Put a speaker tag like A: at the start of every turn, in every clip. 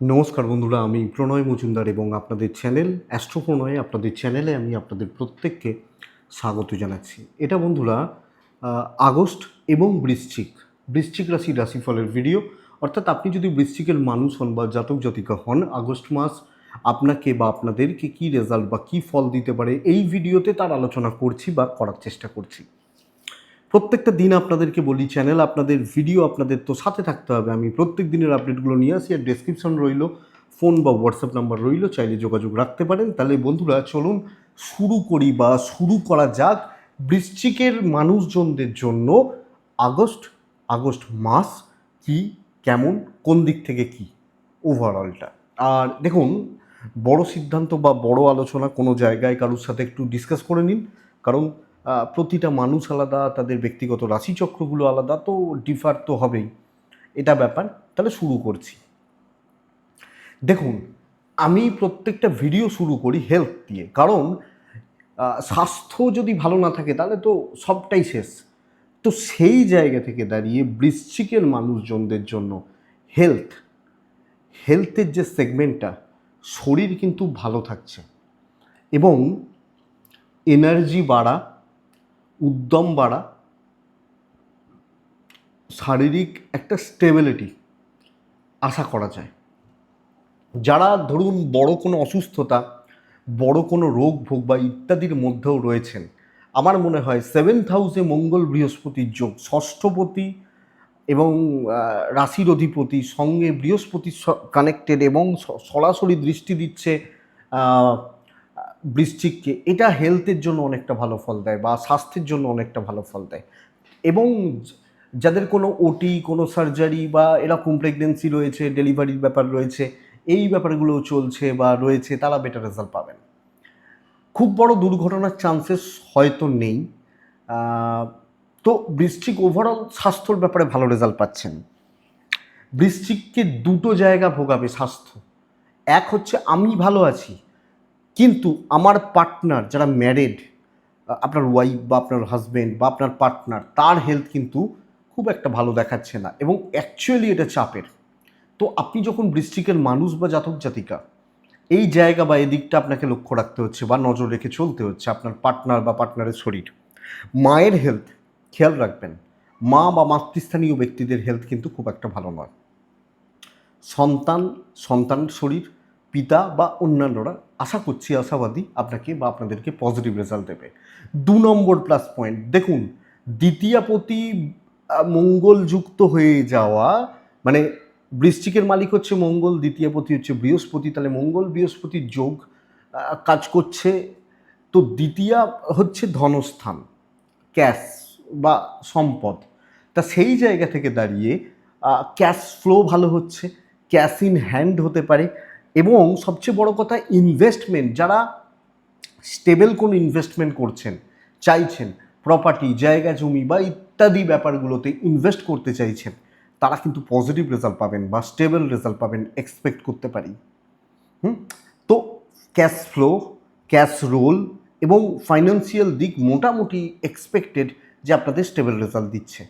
A: নমস্কার বন্ধুরা, আমি প্রণয় মজুমদার এবং আপনাদের চ্যানেল অ্যাস্ট্রো প্রণয় আপনাদের চ্যানেলে আমি আপনাদের প্রত্যেককে স্বাগত জানাচ্ছি। এটা বন্ধুরা আগস্ট এবং বৃশ্চিক বৃশ্চিক রাশি রাশিফলের ভিডিও অর্থাৎ আপনি যদি বৃশ্চিকের মানুষ হন বা জাতক জাতিকা হন, আগস্ট মাস আপনাকে বা আপনাদেরকে কী রেজাল্ট বা কী ফল দিতে পারে এই ভিডিওতে তার আলোচনা করছি বা করার চেষ্টা করছি। প্রত্যেকটা দিন আপনাদেরকে বলি চ্যানেল আপনাদের ভিডিও আপনাদের তো সাথে থাকতে হবে। আমি প্রত্যেক দিনের আপডেটগুলো নিয়ে আসি আর ডেসক্রিপশন রইল ফোন বা হোয়াটসঅ্যাপ নাম্বার রইল, চাইলে যোগাযোগ রাখতে পারেন। তাহলে বন্ধুরা, চলুন শুরু করি বা শুরু করা যাক বৃশ্চিকের মানুষজনদের জন্য আগস্ট আগস্ট মাস কি, কেমন, কোন দিক থেকে কি ওভারঅলটা আর দেখুন, বড় সিদ্ধান্ত বা বড় আলোচনা কোনো জায়গায় কারোর সাথে একটু ডিসকাস করে নিন, কারণ প্রতিটা মানুষ আলাদা, তাদের ব্যক্তিগত রাশিচক্রগুলো আলাদা, তো ডিফার তো হবেই। এটা ব্যাপার। তাহলে শুরু করছি। দেখুন, আমি প্রত্যেকটা ভিডিও শুরু করি হেলথ দিয়ে। কারণ স্বাস্থ্য যদি ভালো না থাকে, তাহলে তো সবটাই শেষ। তো সেই জায়গা থেকে দাঁড়িয়ে বৃশ্চিকের মানুষজনদের জন্য হেলথ হেলথের যে সেগমেন্টটা শরীর কিন্তু ভালো থাকছে। এবং এনার্জি বাড়া উদ্যম বাড়া, শারীরিক একটা স্টেবিলিটি আশা করা যায়। যারা ধরুন বড় কোনো অসুস্থতা, বড় কোনো রোগ, ভোগ বা ইত্যাদির মধ্যেও রয়েছেন, আমার মনে হয় সেভেন্থ হাউসে মঙ্গল বৃহস্পতির যোগ, ষষ্ঠপতি এবং রাশির অধিপতি সঙ্গে বৃহস্পতি কানেক্টেড এবং সরাসরি দৃষ্টি দিচ্ছে বৃশ্চিককে, এটা হেলথের জন্য অনেকটা ভালো ফল দেয় বা স্বাস্থ্যের জন্য অনেকটা ভালো ফল দেয়। এবং যাদের কোনো ওটি কোনো সার্জারি বা এরকম প্রেগনেন্সি রয়েছে ডেলিভারির ব্যাপার রয়েছে, এই ব্যাপারগুলো চলছে বা রয়েছে, তারা বেটার রেজাল্ট পাবেন। খুব বড় দুর্ঘটনার চান্সেস হয়তো নেই। তো বৃশ্চিক ওভারঅল স্বাস্থ্যর ব্যাপারে ভালো রেজাল্ট পাচ্ছেন। বৃশ্চিককে দুটো জায়গা ভোগাবে স্বাস্থ্য। এক হচ্ছে, আমি ভালো আছি কিন্তু আমার পার্টনার যারা ম্যারেড আপনার ওয়াইফ বা আপনার হাজব্যান্ড বা আপনার পার্টনার তার হেলথ কিন্তু খুব একটা ভালো দেখাচ্ছে না এবং অ্যাকচুয়ালি এটা চাপের। তো আপনি যখন বৃষ্টিকের মানুষ বা জাতক জাতিকা, এই জায়গা বা এদিকটা আপনাকে লক্ষ্য রাখতে হচ্ছে বা নজর রেখে চলতে হচ্ছে আপনার পার্টনার বা পার্টনারের শরীর। মায়ের হেলথ খেয়াল রাখবেন। মা বা মাতৃস্থানীয় ব্যক্তিদের হেলথ কিন্তু খুব একটা ভালো নয়। সন্তান, সন্তানের শরীর পিতা বা অন্যান্যরা আশা করছি আশাবাদী আপনাকে বা আপনাদেরকে পজিটিভ রেজাল্ট দেবে। দু নম্বর প্লাস পয়েন্ট দেখুন, দ্বিতীয়াপতি মঙ্গলযুক্ত হয়ে যাওয়া মানে বৃশ্চিকের মালিক হচ্ছে মঙ্গল, দ্বিতীয়পতি হচ্ছে বৃহস্পতি, তাহলে মঙ্গল বৃহস্পতির যোগ কাজ করছে। তো দ্বিতীয়া হচ্ছে ধনস্থান ক্যাশ বা সম্পদ। তা সেই জায়গা থেকে দাঁড়িয়ে ক্যাশ ফ্লো ভালো হচ্ছে ক্যাশ ইন হ্যান্ড হতে পারে। এবং সবচেয়ে বড় কথা ইনভেস্টমেন্ট যারা স্টেবল কোন ইনভেস্টমেন্ট করছেন, চাইছেন প্রপার্টি জায়গা, জমি বা ইত্যাদি ব্যাপারগুলোতে ইনভেস্ট করতে চাইছেন, তারা কিন্তু পজিটিভ রেজাল্ট পাবেন বা স্টেবল রেজাল্ট পাবেন এক্সপেক্ট করতে পারি। হুম? তো ক্যাশ ফ্লো ক্যাশ রোল এবং ফাইন্যান্সিয়াল দিক মোটামুটি এক্সপেক্টেড যে আপনাদের স্টেবল রেজাল্ট দিচ্ছে।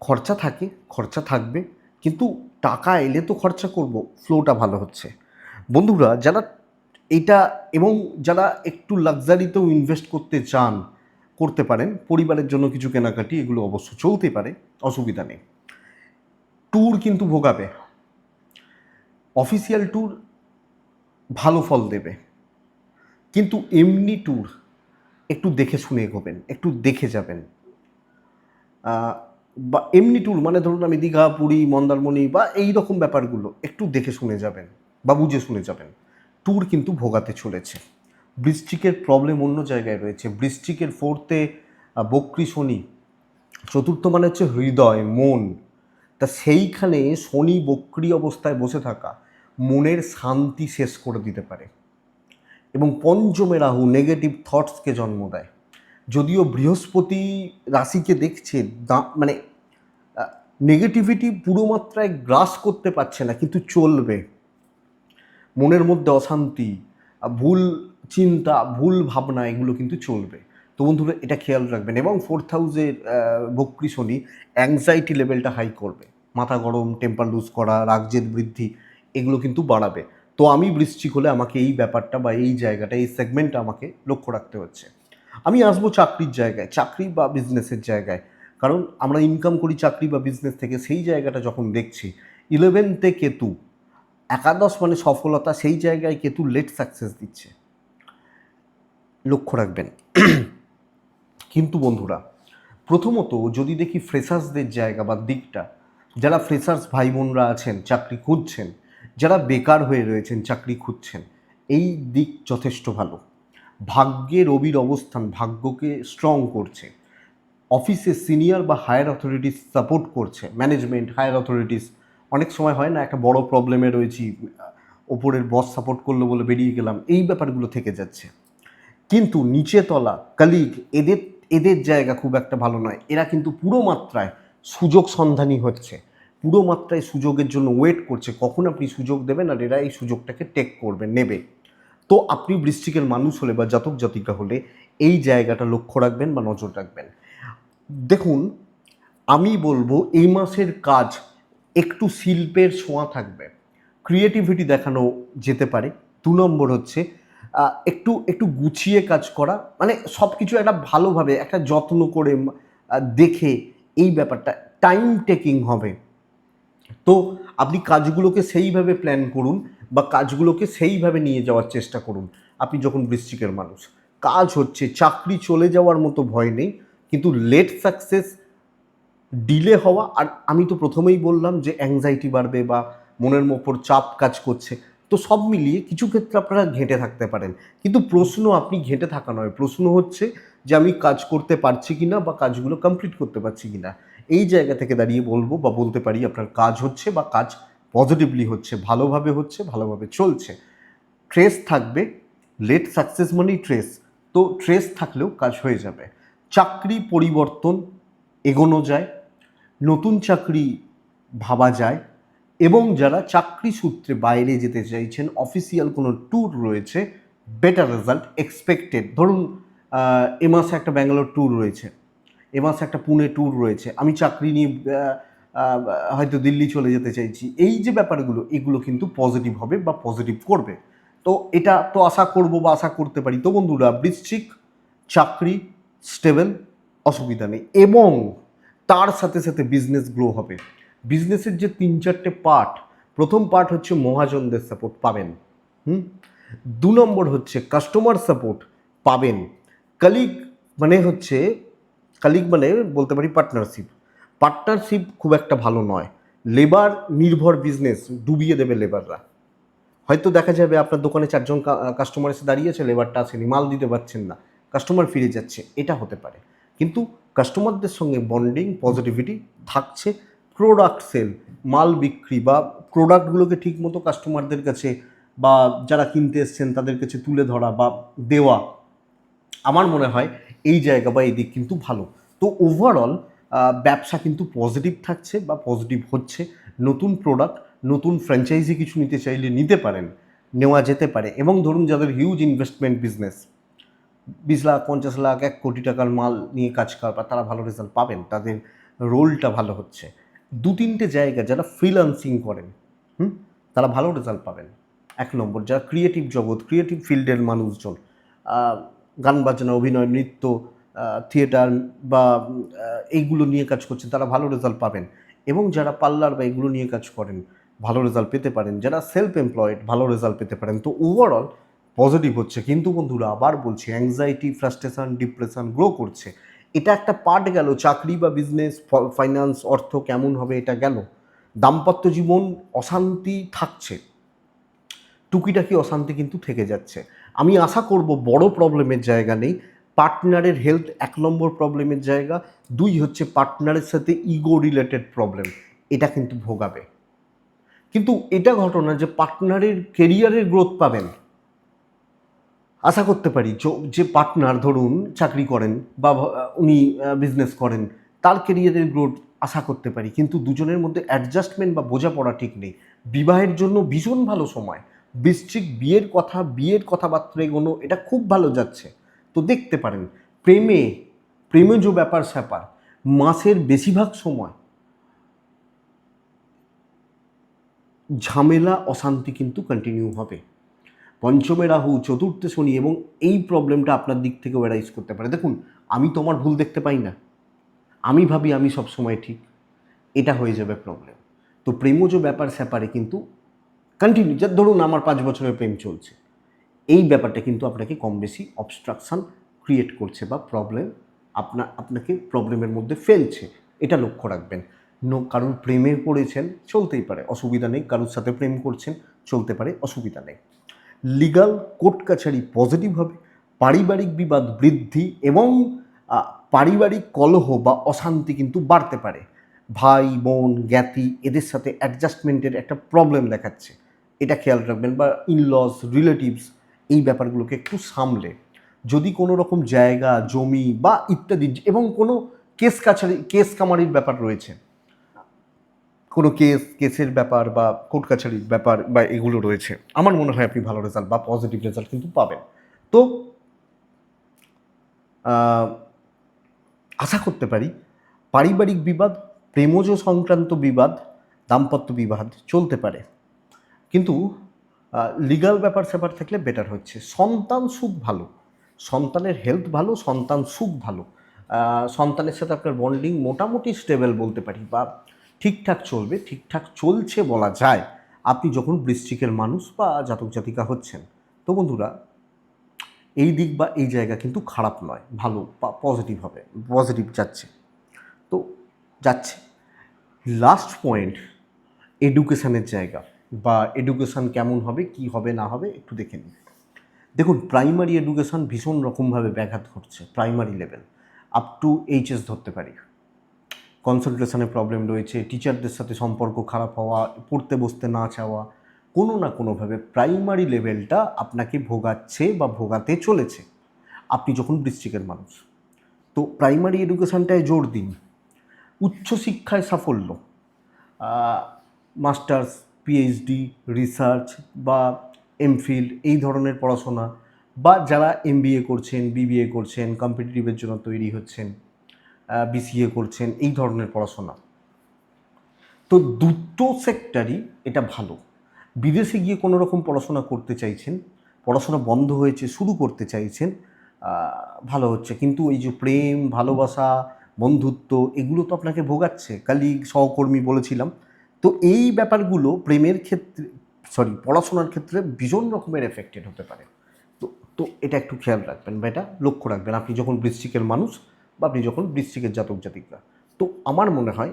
A: খরচা থাকে, খরচা থাকবে, কিন্তু টাকা এলে তো খরচা করব ফ্লোটা ভালো হচ্ছে। বন্ধুরা, যারা এটা এবং যারা একটু লাক্সারিতেও ইনভেস্ট করতে চান, করতে পারেন। পরিবারের জন্য কিছু কেনাকাটি, এগুলো অবশ্য চলতে পারে, অসুবিধা নেই। ট্যুর কিন্তু ভোগাবে। অফিসিয়াল ট্যুর ভালো ফল দেবে। কিন্তু এমনি ট্যুর একটু দেখে শুনে এগোবেন, একটু দেখে যাবেন। বা এমনি ট্যুর মানে ধরুন আমি দীঘা, পুরী, মন্দারমণি বা এই রকম ব্যাপারগুলো একটু দেখে শুনে যাবেন বা বুঝে শুনে যাবেন। ট্যুর কিন্তু ভোগাতে চলেছে। বৃশ্চিকের প্রবলেম অন্য জায়গায় রয়েছে। বৃশ্চিকের ফোর্থে বক্রি শনি, চতুর্থ মানে হচ্ছে হৃদয়, মন। তা সেইখানে শনি বক্রি অবস্থায় বসে থাকা মনের শান্তি শেষ করে দিতে পারে। এবং পঞ্চমে রাহু নেগেটিভ থটসকে জন্ম দেয়। বৃহস্পতি রাশিকে দেখছে দা- মানে নেগেটিভিটি পুরো মাত্রায় গ্রাস করতে পারছে না, কিন্তু চলবে। মনের মধ্যে অশান্তি ভুল চিন্তা, ভুল ভাবনা, এগুলো কিন্তু চলবে। তো বন্ধুরা, এটা খেয়াল রাখবেন। এবং ফোর্থ হাউসের বক্রি শনি অ্যাংজাইটি লেভেলটা হাই করবে। মাথা গরম টেম্পার লুজ করা, রাগজেদ বৃদ্ধি, এগুলো কিন্তু বাড়াবে। তো আমি বৃশ্চিক হলে আমাকে এই ব্যাপারটা বা এই জায়গাটা, এই সেগমেন্টটা আমাকে লক্ষ্য রাখতে হচ্ছে। আমি আসব চাকরির জায়গায়, চাকরি বা বিজনেসের জায়গায়। কারণ আমরা ইনকাম করি চাকরি বা বিজনেস থেকে, সেই জায়গাটা যখন দেখছি ইলেভেনতে কেতু, একাদশ মানে সফলতা, সেই জায়গায় কেতু লেট সাকসেস দিচ্ছে। লক্ষ্য রাখবেন। কিন্তু বন্ধুরা, প্রথমত যদি দেখি ফ্রেশার্সদের জায়গা বা দিকটা, যারা ফ্রেশার্স ভাই বোনরা আছেন, চাকরি খুঁজছেন, যারা বেকার হয়ে রয়েছেন, চাকরি খুঁজছেন, এই দিক যথেষ্ট ভালো। ভাগ্যে রবির অবস্থান ভাগ্যকে স্ট্রং করছে। অফিসে সিনিয়র বা হায়ার অথরিটিস সাপোর্ট করছে। ম্যানেজমেন্ট হায়ার অথরিটিস অনেক সময় হয় না, একটা বড় প্রবলেমে রয়েছি, ওপরের বস সাপোর্ট করল বলে বেরিয়ে গেলাম, এই ব্যাপারগুলো থেকে যাচ্ছে। কিন্তু নিচে তলা কালিগ এদের এদের জায়গা খুব একটা ভালো নয়। এরা কিন্তু পুরো মাত্রায় সুযোগ সন্ধানী হচ্ছে। পুরো মাত্রায় সুযোগের জন্য ওয়েট করছে। কখন আপনি সুযোগ দেবেন আর এরা এই সুযোগটাকে টেক করবে, নেবে। তো আপনি বৃষ্টিকের মানুষ হলে বা জাতক জাতিকা হলে এই জায়গাটা লক্ষ্য রাখবেন বা নজর রাখবেন। দেখুন, আমি বলব এই মাসের কাজ একটু শিল্পের ছোঁয়া থাকবে। ক্রিয়েটিভিটি দেখানো যেতে পারে। দু নম্বর হচ্ছে একটু একটু গুছিয়ে কাজ করা। মানে সব কিছু একটা ভালোভাবে, একটা যত্ন করে দেখে এই ব্যাপারটা। টাইম টেকিং হবে। তো আপনি কাজগুলোকে সেইভাবে প্ল্যান করুন। বা কাজগুলোকে সেইভাবে নিয়ে যাওয়ার চেষ্টা করুন। আপনি যখন বৃশ্চিকের মানুষ, কাজ হচ্ছে, চাকরি চলে যাওয়ার মতো ভয় নেই, কিন্তু লেট সাকসেস ডিলে হওয়া, আর আমি তো প্রথমেই বললাম যে অ্যাংজাইটি বাড়বে বা মনের ওপর চাপ কাজ করছে, তো সব মিলিয়ে কিছু ক্ষেত্রে আপনারা ঘেঁটে থাকতে পারেন। কিন্তু প্রশ্ন আপনি ঘেঁটে থাকা নয়, প্রশ্ন হচ্ছে যে আমি কাজ করতে পারছি কি না বা কাজগুলো কমপ্লিট করতে পারছি কি না এই জায়গা থেকে দাঁড়িয়ে বলব বা বলতে পারি আপনার কাজ হচ্ছে বা কাজ পজিটিভলি হচ্ছে, ভালোভাবে হচ্ছে, ভালোভাবে চলছে। ট্রেস থাকবে লেট সাকসেস মানেই ট্রেস তো ট্রেস থাকলেও কাজ হয়ে যাবে। চাকরি পরিবর্তন এগোনো যায়, নতুন চাকরি ভাবা যায়, এবং যারা চাকরি সূত্রে বাইরে যেতে চাইছেন অফিসিয়াল কোনো ট্যুর রয়েছে বেটার রেজাল্ট এক্সপেক্টেড ধরুন এ মাসে একটা ব্যাঙ্গালোর ট্যুর রয়েছে, এ মাসে একটা পুনে ট্যুর রয়েছে, আমি চাকরি নিয়ে হয়তো দিল্লি চলে যেতে চাইছি। এই যে ব্যাপারগুলো, এগুলো কিন্তু পজিটিভ হবে বা পজিটিভ করবে। তো এটা তো আশা করব বা আশা করতে পারি। তো বন্ধুরা, বৃশ্চিক চাকরি স্টেবল অসুবিধা নেই। এবং তার সাথে সাথে বিজনেস গ্রো হবে। বিজনেসের যে তিন চারটে পার্ট প্রথম পার্ট হচ্ছে মহাজনদের সাপোর্ট পাবেন। হুম? দু নম্বর হচ্ছে কাস্টমার সাপোর্ট পাবেন। কালিগ মানে হচ্ছে কালিগ মানে বলতে পারি পার্টনারশিপ পার্টনারশিপ খুব একটা ভালো নয়। লেবার নির্ভর বিজনেস ডুবিয়ে দেবে লেবাররা হয়তো দেখা যাবে আপনার দোকানে চারজন কাস্টমার এসে দাঁড়িয়েছে লেবারটা আসেনি মাল দিতে পারছেন না। কাস্টমার ফিরে যাচ্ছে, এটা হতে পারে। কিন্তু কাস্টমারদের সঙ্গে বন্ডিং পজিটিভিটি থাকছে প্রোডাক্ট সেল মাল বিক্রি বা প্রোডাক্টগুলোকে ঠিকমতো কাস্টমারদের কাছে বা যারা কিনতে এসছেন, তাদের কাছে তুলে ধরা বা দেওয়া, আমার মনে হয় এই জায়গা বা এই দিক কিন্তু ভালো। তো ওভারঅল ব্যবসা কিন্তু পজিটিভ থাকছে বা পজিটিভ হচ্ছে। নতুন প্রোডাক্ট নতুন ফ্র্যাঞ্চাইজি কিছু নিতে চাইলে নিতে পারেন, নেওয়া যেতে পারে। এবং ধরুন যাদের হিউজ ইনভেস্টমেন্ট বিজনেস বিশ লাখ, পঞ্চাশ লাখ, এক কোটি টাকার মাল নিয়ে কাজ করা তারা ভালো রেজাল্ট পাবেন, তাদের রোলটা ভালো হচ্ছে। দু তিনটে জায়গা যারা ফ্রিলান্সিং করেন, হুম? তারা ভালো রেজাল্ট পাবেন। এক নম্বর, যারা ক্রিয়েটিভ জগৎ ক্রিয়েটিভ ফিল্ডের মানুষজন গান বাজনা, অভিনয়, নৃত্য থিয়েটার বা এইগুলো নিয়ে কাজ করছেন, তারা ভালো রেজাল্ট পাবেন। এবং যারা পার্লার বা এগুলো নিয়ে কাজ করেন, ভালো রেজাল্ট পেতে পারেন। যারা সেলফ এমপ্লয়েড ভালো রেজাল্ট পেতে পারেন। তো ওভারঅল পজিটিভ হচ্ছে। কিন্তু বন্ধুরা, আবার বলছি অ্যাংজাইটি ফ্রাস্ট্রেশন ডিপ্রেশন গ্রো করছে। এটা একটা পার্ট গেল। চাকরি বা বিজনেস ফাইন্যান্স অর্থ কেমন হবে এটা গেল। দাম্পত্য জীবন অশান্তি থাকছে। টুকিটাকি অশান্তি কিন্তু থেকে যাচ্ছে। আমি আশা করব, বড় প্রবলেমের জায়গা নেই। পার্টনারের হেলথ এক নম্বর প্রবলেমের জায়গা, দুই হচ্ছে পার্টনারের সাথে ইগো রিলেটেড প্রবলেম এটা কিন্তু ভোগাবে। কিন্তু এটা ঘটনা যে পার্টনারের কেরিয়ারের গ্রোথ পাবেন। আশা করতে পারি যে পার্টনার ধরুন চাকরি করেন বা উনি বিজনেস করেন, তার কেরিয়ারের গ্রোথ আশা করতে পারি, কিন্তু দুজনের মধ্যে অ্যাডজাস্টমেন্ট বা বোঝাপড়া ঠিক নেই। বিবাহের জন্য ভীষণ ভালো সময়, বৃশ্চিক বিয়ের কথা, বিয়ের কথাবার্তা এগোনো এটা খুব ভালো যাচ্ছে। দেখতে পারেন, প্রেমে প্রেমে যে ব্যাপার স্যাপার, মাসের বেশিরভাগ সময় ঝামেলা, অশান্তি কিন্তু কন্টিনিউ হবে। পঞ্চমে রাহু, চতুর্থে শনি এবং এই প্রবলেমটা আপনার দিক থেকেও এরাইজ করতে পারে। দেখুন, আমি তোমার ভুল দেখতে পাই না। আমি ভাবি আমি সব সময় ঠিক। এটা হয়ে যাবে প্রবলেম তো প্রেমজ ব্যাপার স্যাপারে কিন্তু কন্টিনিউ যা ধরুন আমার পাঁচ বছরের প্রেম চলছে। এই ব্যাপারটা কিন্তু আপনাকে কম বেশি অবস্ট্রাকশন ক্রিয়েট করছে বা প্রবলেম আপনার আপনাকে প্রবলেমের মধ্যে ফেলছে। এটা লক্ষ্য রাখবেন। নো, কারোর প্রেমে পড়েছেন, চলতেই পারে। অসুবিধা নেই, কারোর সাথে প্রেম করছেন, চলতে পারে, অসুবিধা নেই। লিগাল কোর্ট কাছারি পজিটিভ হবে, পারিবারিক বিবাদ বৃদ্ধি এবং পারিবারিক কলহ বা অশান্তি কিন্তু বাড়তে পারে। ভাই, বোন, জ্ঞাতি এদের সাথে অ্যাডজাস্টমেন্টের একটা প্রবলেম দেখাচ্ছে। এটা খেয়াল রাখবেন বা ইনলস রিলেটিভস এই ব্যাপারগুলোকে একটু সামলে। যদি কোনো রকম জায়গা, জমি বা ইত্যাদি এবং কোনো কেস কাছারি, কেস কামারির ব্যাপার রয়েছে, কোনো কেস, কেসের ব্যাপার বা কোর্ট কাছারির ব্যাপার বা এগুলো রয়েছে, আমার মনে হয় আপনি ভালো রেজাল্ট বা পজিটিভ রেজাল্ট কিন্তু পাবেন। তো আশা করতে পারি পারিবারিক বিবাদ, প্রেমজ সংক্রান্ত বিবাদ, দাম্পত্য বিবাদ চলতে পারে। কিন্তু লিগাল ব্যাপার স্যাপার থাকলে বেটার হচ্ছে। সন্তান সুখ ভালো। সন্তানের হেলথ ভালো, সন্তান সুখ ভালো। সন্তানের সাথে আপনার বন্ডিং মোটামুটি স্টেবল বলতে পারি বা ঠিকঠাক চলবে। ঠিকঠাক চলছে বলা যায়। আপনি যখন বৃশ্চিকের মানুষ বা জাতক জাতিকা হচ্ছেন, তো বন্ধুরা, এই দিক বা এই জায়গা কিন্তু খারাপ নয়। ভালো পজিটিভ হবে। পজিটিভ যাচ্ছে। তো যাচ্ছে। লাস্ট পয়েন্ট এডুকেশানের জায়গা। বা এডুকেশান কেমন হবে, কি হবে, না হবে একটু দেখে নিন। দেখুন প্রাইমারি এডুকেশান ভীষণ রকমভাবে ব্যাঘাত ঘটছে primary level up to HS ধরতে পারি। কনসেন্ট্রেশনের প্রবলেম রয়েছে টিচারদের সাথে সম্পর্ক খারাপ হওয়া, পড়তে বসতে না চাওয়া, কোনো না কোনোভাবে প্রাইমারি লেভেলটা আপনাকে ভোগাচ্ছে বা ভোগাতে চলেছে। আপনি যখন বৃশ্চিকের মানুষ, তো প্রাইমারি এডুকেশানটায় জোর দিন। উচ্চশিক্ষায় সাফল্য মাস্টার্স পিএইচডি রিসার্চ বা এমফিল এই ধরনের পড়াশোনা বা যারা এমবিএ করছেন বিবিএ করছেন কম্পিটিটিভের জন্য তৈরি হচ্ছেন বিসিএ করছেন, এই ধরনের পড়াশোনা। তো দুটো সেক্টরই এটা ভালো। বিদেশে গিয়ে কোনো রকম পড়াশোনা করতে চাইছেন, পড়াশোনা বন্ধ হয়েছে, শুরু করতে চাইছেন ভালো হচ্ছে। কিন্তু এই যে প্রেম, ভালোবাসা, বন্ধুত্ব, এগুলো তো আপনাকে ভোগাচ্ছে। কালি সহকর্মী বলেছিলাম। তো এই ব্যাপারগুলো প্রেমের ক্ষেত্রে সরি পড়াশোনার ক্ষেত্রে ভীষণ রকমের এফেক্টেড হতে পারে। তো তো এটা একটু খেয়াল রাখবেন বা এটা লক্ষ্য রাখবেন আপনি যখন বৃশ্চিকের মানুষ বা আপনি যখন বৃশ্চিকের জাতক জাতিকরা তো আমার মনে হয়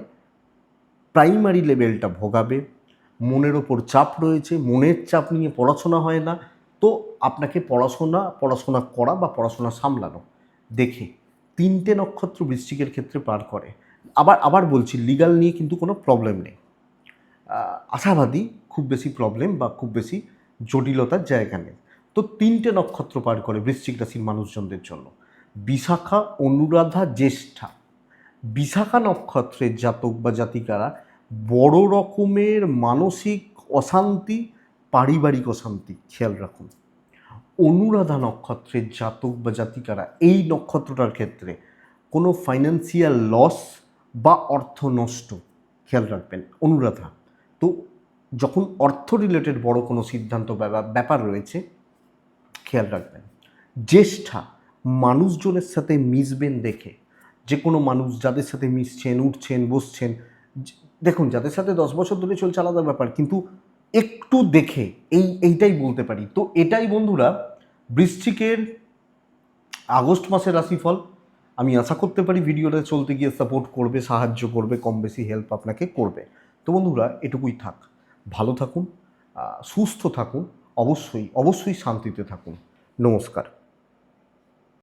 A: প্রাইমারি লেভেলটা ভোগাবে, মনের ওপর চাপ রয়েছে, মনের চাপ নিয়ে পড়াশোনা হয় না, তো আপনাকে পড়াশোনা পড়াশোনা করা বা পড়াশোনা সামলানো, দেখে তিনটে নক্ষত্র বৃশ্চিকের ক্ষেত্রে পার করে। আবার আবার বলছি লিগাল নিয়ে কিন্তু কোনো প্রবলেম নেই। আশাবাদী, খুব বেশি প্রবলেম বা খুব বেশি জটিলতার জায়গা নেই। তো তিনটে নক্ষত্র পার করে বৃশ্চিক রাশির মানুষজনদের জন্য। বিশাখা, অনুরাধা, জ্যেষ্ঠা। বিশাখা নক্ষত্রের জাতক বা জাতিকারা বড় রকমের মানসিক অশান্তি, পারিবারিক অশান্তি খেয়াল রাখুন। অনুরাধা নক্ষত্রের জাতক বা জাতিকারা এই নক্ষত্রটার ক্ষেত্রে কোনো ফাইন্যান্সিয়াল লস বা অর্থ নষ্ট খেয়াল রাখবেন। অনুরাধা তো যখন অর্থ রিলেটেড বড় কোনো সিদ্ধান্ত ব্যাপার রয়েছে, খেয়াল রাখবেন, জ্যেষ্ঠা মানুষজনের সাথে মিশবেন দেখে। যে কোনো মানুষ যাদের সাথে মিশছেন, উঠছেন, বসছেন দেখুন যাদের সাথে দশ বছর ধরে চলছে আলাদা ব্যাপার, কিন্তু একটু দেখে, এই, এইটাই বলতে পারি। তো এটাই বন্ধুরা, বৃশ্চিকের আগস্ট মাসের রাশিফল, আমি আশা করতে পারি ভিডিওটা চলতে গিয়ে সাপোর্ট করবে, সাহায্য করবে কম বেশি হেল্প আপনাকে করবে। তো বন্ধুরা এটুকুই থাক। ভালো থাকুন সুস্থ থাকুন অবশ্যই অবশ্যই শান্তিতে থাকুন। নমস্কার।